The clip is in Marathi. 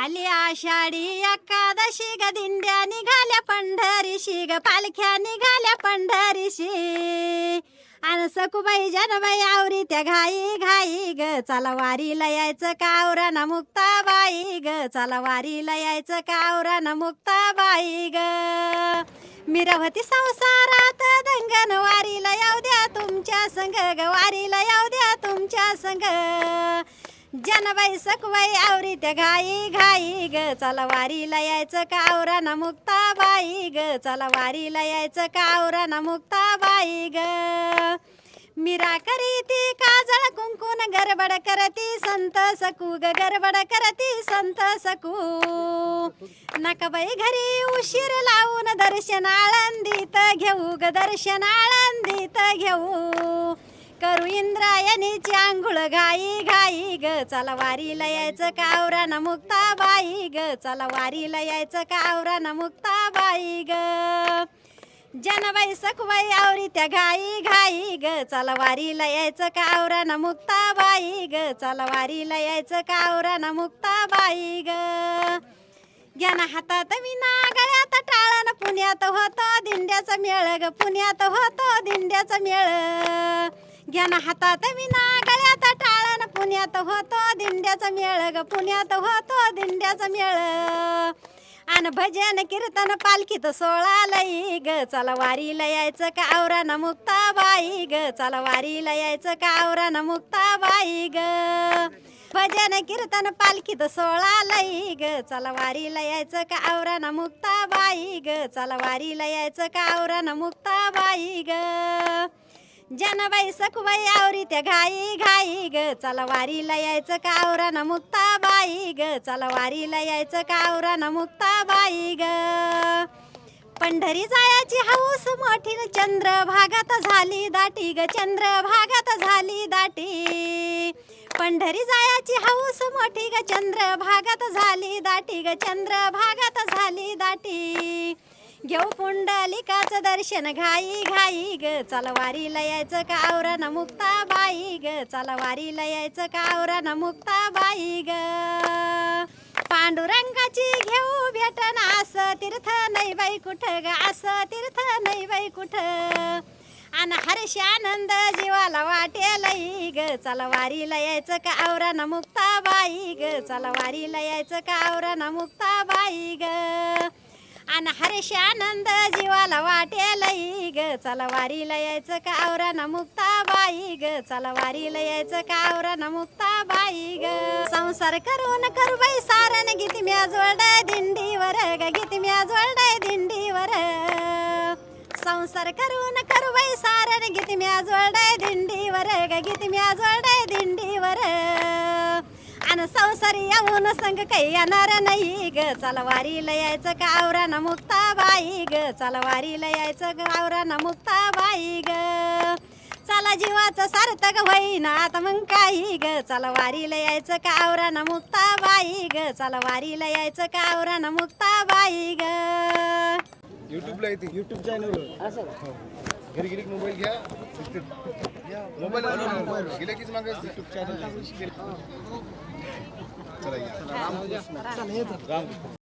आली आषाढी एकादशी ग दिंड्या निघाल्या पंढरीशी ग पालख्या निघाल्या पंढरीशी. आणि सकुबाई जनबाई आवरी त्या घाई घाई ग चला वारीला यायचं मुक्ता मुक्ताबाई ग चला वारीला यायचं मुक्ता मुक्ताबाई ग. मिरवती संसारात दंगन वारीला येऊ द्या तुमच्या संग ग वारीला येऊ द्या तुमच्या संग. जनबाई सकबाई आवरी त्या घाई घाई ग चला वारीला यायचं कावरा ना मुक्ता बाई ग? चला वारीला यायचं कावरा ना मुक्ता बाई ग? मीरा करीती काजळ कुंकून गरबड करती संत सकू ग गरबड करती संत सकू. नकबाई घरी उशीर लावून दर्शन आळंदीत घेऊ ग दर्शन आळंदीत घेऊ. करू इंद्रायणीची आंघोळ घाई घाई ग. चला वारीला यायचं कावरान मुक्ताबाई ग. चला वारीला यायचं कावरा न मुक्ता बाई ग. जनबाई सखबाई आवरी त्या घाई घाई ग. चला वारीला यायचं कावरान मुक्ताबाई ग. चला वारीला यायचं कावरा न मुक्ता बाई ग. घ्या ना हातात विना गळ्यात टाळण. पुण्यात होतो दिंड्याचं मेळ ग. पुण्यात होतो दिंड्याचं मेळ. घ्या ना हातात विना गळ्यात टाळण. पुण्यात होतो दिंड्याचा मेळ ग पुण्यात होतो दिंड्याचा मेळ. आन भजन कीर्तन पालखीत सोळा लई ग. चला वारीला यायचं कावरान मुक्ताबाई ग? चला वारीला यायचं कावरा न मुक्ता बाई ग? भजन कीर्तन पालखीत सोळा लई ग. चला वारीला यायचं कावरान मुक्ताबाई ग? चला वारीला यायचं कावरा न मुक्ता बाई ग? जनबाई सखुबाई आवरी त्या घाई घाई ग. चला वारीला यायचं कावरान मुक्ताबाई ग? चला वारीला यायचं कावरान मुक्ताबाई ग? पंढरी जायाची हौस मोठी चंद्र भागात झाली दाटी ग. चंद्र भागात झाली दाटी. पंढरी जायाची हौस मोठी ग. चंद्र भागात झाली दाटी ग. चंद्र भागात झाली दाटी. घेऊ पुंडलिकाच दर्शन. घाई घाई ग चला वारीला यायचं मुक्ता बाई ग? चला वारीला यायचं मुक्ता बाई ग? पांडुरंगाची घेऊ भेटन असं तीर्थ नाही बाई कुठं ग? असं तीर्थ नाही बाई कुठं? आणि हर्ष आनंद जीवाला वाटेल ग. चला वारीला यायचं मुक्ता बाई ग? चला वारीला यायचं मुक्ता बाई ग? आणि हर्ष आनंद जीवाला वाटेल ग. चला वारीला यायचं नमुक्ता बाई ग. चला वारीला यायचं नमुक्ता बाई ग. संसार करून करबाई सारण गीती म्या जोडय दिंडीवर ग. गीती म्या जोडय दिंडीवर. संसार करून करबाई सारण गीती म्या जोडय दिंडीवर ग. गीत म्या जोडय दिंडीवर. संसारी येऊन संग काही येणार नाही ग. चला वारीला यायचं कावरान मुक्ताबाई ग? चला वारीला यायचं कावरान मुक्ताबाई ग. चला जीवाचं सार्थक होईना आता मग काही ग. चला वारीला यायचं कावरान मुक्ताबाई ग? चला वारीला यायचं कावरान मुक्ताबाई ग? युट्यूबला येते. युट्यूब चॅनल घरी गेली की मोबाईल घ्या. मोबाईल गेले कीच मागे युट्यूब चॅनल चला या.